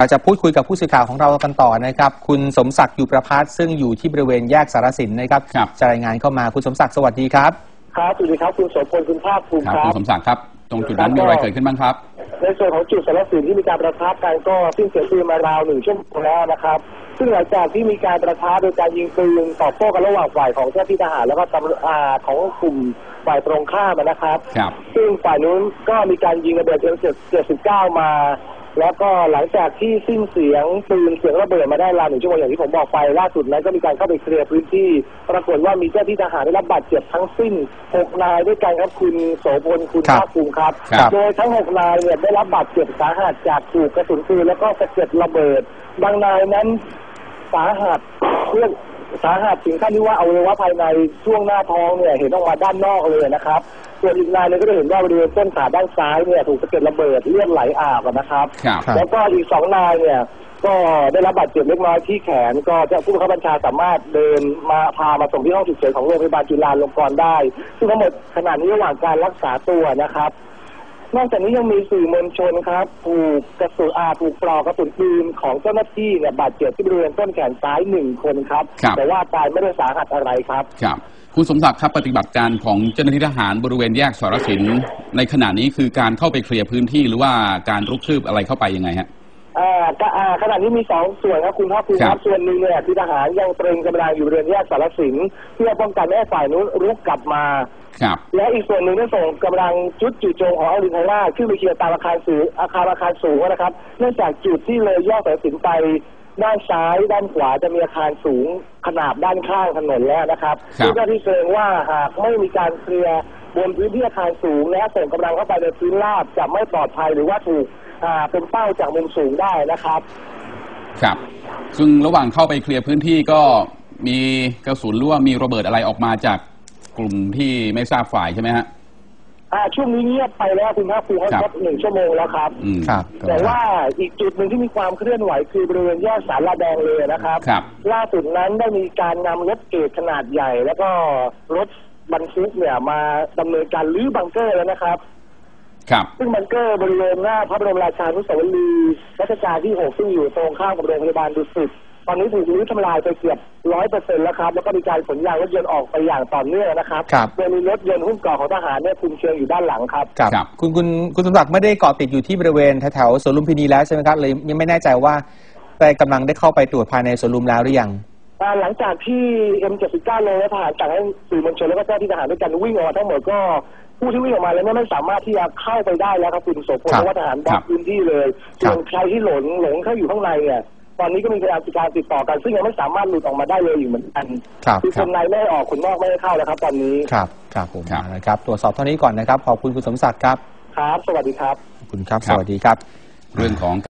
เราจะพูดคุยกับผู้สื่อข่าวของเรากันต่อนะครับ คุณสมศักดิ์อยู่ประพัฒน์ซึ่งอยู่ที่บริเวณแยกสารสินนะครับครับ จะรายงานเข้ามาคุณสมศักดิ์สวัสดีครับครับสวัสดีครับคุณโสพลคุณภาคภูมิครับครัคุบณสมศักดิ์ครับ ตรงจุดนั้นมีอะไรเกิดขึ้นบ้างครับ ในส่วนของจุดสารสินที่มีการประทับกันก็สิ้นเสียปืนมาราวหนึ่งชั่วโมงแล้วนะครับ ซึ่งหลังจากที่มีการประทับโดยการยิงปืนตอบโต้กันระหว่างฝ่ายของเจ้าหน้าที่ทหารแล้วก็ตำรวจอ่าของกลุ่มฝ่ายตรงข้ามนะครับ ครับ ซึ่งฝ่ายนู้นก็มีการยิงระเบิดเอ็ม79มา แล้วก็หลังจากที่สิ้นเสียงปืนเสียงระเบิดมาได้ราวหนึ่งชั่วโมงอย่างที่ผมบอกไปล่าสุดนั้นก็มีการเข้าไปเคลียร์พื้นที่ ปรากฏว่ามีเจ้าที่ทหารได้รับบาดเจ็บทั้งสิ้นหกนายด้วยกันครับคุณโสพลคุณครับภาคภูมิครับครับ โดยทั้งหกนายเนี่ยได้รับบาดเจ็บสาหัสจากถูกกระสุนปืนแล้วก็สะเก็ดระเบิด บางนายนั้นสาหัสเรื่องสาหัสถึงขั้นที่ว่าอวัยวะภายในช่วงหน้าท้องเนี่ยเห็นออกมาด้านนอกเลยนะครับ ส่วนอีกนายหนึงก็จะเห็นว่าบริเวณต้นขาด้านซ้ายเนี่ยถูกสะเก็ดระเบิดเลือดไหลอาบอะนะครับ ครับครับ แล้วก็อีกสองนายเนี่ย ก็ได้รับบาดเจ็บเล็กน้อยที่แขน ก็เจ้าผู้บังคับบัญชาสามารถเดินมาพามาส่งที่ห้องฉุกเฉินของโรงพยาบาลจุฬาลงกรณ์ได้ ซึ่งทั้งหมดขณะนี้ระหว่างการรักษาตัวนะครับ นอกจากนี้ยังมีสื่อมวลชนครับถูกกระสุนอาถูกปลอกกระสุนปืนของเจ้าหน้าที่เนี่ยบาดเจ็บที่บริเวณต้นแขนซ้ายหนึ่งคนครับ ครับ แต่ว่าตายไม่ได้สาหัสอะไรครับ ครับ คุณสมศักดิ์ครับปฏิบัติการของเจ้าหน้าที่ทหารบริเวณแยกสารสินในขณะนี้คือการเข้าไปเคลียร์พื้นที่หรือว่าการรุกคืบอะไรเข้าไปยังไงฮะ อ่าก็อ่าขณะนี้มีสองส่วนครับคุณภาคภูมิคครัรับบส่วนหนึ่งเนี่ยที่ทหารยังตรึงกำลังอยู่บริเวณแยกสารสินเพื่อป้องกันไม่ให้ฝ่ายนู้นรุกกลับมา ครับ และอีกส่วนหนึ่งได้ส่งกำลังชุดจู่โจมของอรินทราชขึ้นไปเคลียร์ตามอาคารสูงอาคารอาคารสูงนะครับ เนื่องจากจุดที่เลยแยกสายสินไปด้านซ้ายด้านขวาจะมีอาคารสูงขนาบด้านข้างถนนแล้วนะครับครับซึ่งเจ้าที่เชิงว่าหากไม่มีการเคลียร์บนพื้นที่อาคารสูงและส่งกำลังเข้าไปในพื้นราบจะไม่ปลอดภัยหรือว่าถูกอ่าเป็นเป้าจากมุมสูงได้นะครับ ครับ ซึ่งระหว่างเข้าไปเคลียร์พื้นที่ก็มีกระสุนหรือว่ามีระเบิดอะไรออกมาจาก กลุ่มที่ไม่ทราบฝ่ายใช่ไหมฮะอ่าช่วงนี้เงียบไปแล้วคุณภาคภูมิครัครบบหนึ่งชั่วโมงแล้วครับ อืมครับ แต่ว่าอีกจุดหนึ่งที่มีความเคลื่อนไหวคือบริเวณแยกสารลาแดงเลยนะครับ ครับ ล่าสุดนั้นได้มีการนำรถเกตขนาดใหญ่ แล้วก็รถบรรทุกเนี่ยมาดำเนินการรื้อบังเกอร์แล้วนะครับ ครับ ซึ่งบังเกอร์บริเวณหน้าพระบรมราชานุสาวรีย์รัชกาลที่6ซึ่งอยู่ตรงข้ามกับโรงพยาบาลดุสิตต อนนี้ถูกรื้อทำลายไปเกือบร้อยเปอร์เซ็นต์แล้วครับแล้วก็มีการขนยางรถยนต์ออกไปอย่างต่อเนื่องนะครับครับ โดยมีรถยนต์หุ้มเกราะของทหารเนี่ยคุมเชิงอยู่ด้านหลังครับครับ ครับคุณคุณคุณสมศักดิ์ไม่ได้เกาะติดอยู่ที่บริเวณแถวๆสวนลุมพินีแล้วใช่ไหมครับเลยยังไม่แน่ใจว่าได้กำลังได้เข้าไปตรวจภายในสวนลุมแล้วหรือยัง อ่าหลังจากที่ M79 ลงและทหารสั่งให้สื่อมวลชนแล้วก็เจ้าที่ทหารด้วยกันวิ่งออกมาทั้งหมดก็ผู้ที่วิ่งออกมาแล้วเนี่ยไม่สามารถที่จะเข้าไปได้แล้วครับคุณโสพลครับเพราะว่าทหารบล็อกพื้นที่เลยครัส่บวนใครที่หลงหลงเข้าอยู่ข้างในเนี่ย ตอนนี้ก็มีพยายามการติดต่อกัน ซึ่งยังไม่สามารถหลุดออกมาได้เลยอยู่เหมือนกันครับคือคครับนในไม่ให้ออกคนนอกไม่ให้เข้าแล้วครับ ตอนนี้ครับครับผมครับเอาละครับตรวจสอบเท่านี้ก่อนนะครับขอบคุณคุณสมศักดิ์ครับครับ สวัสดีครับขอบคุณครับครัสบวัสดีครับ เรื่องของ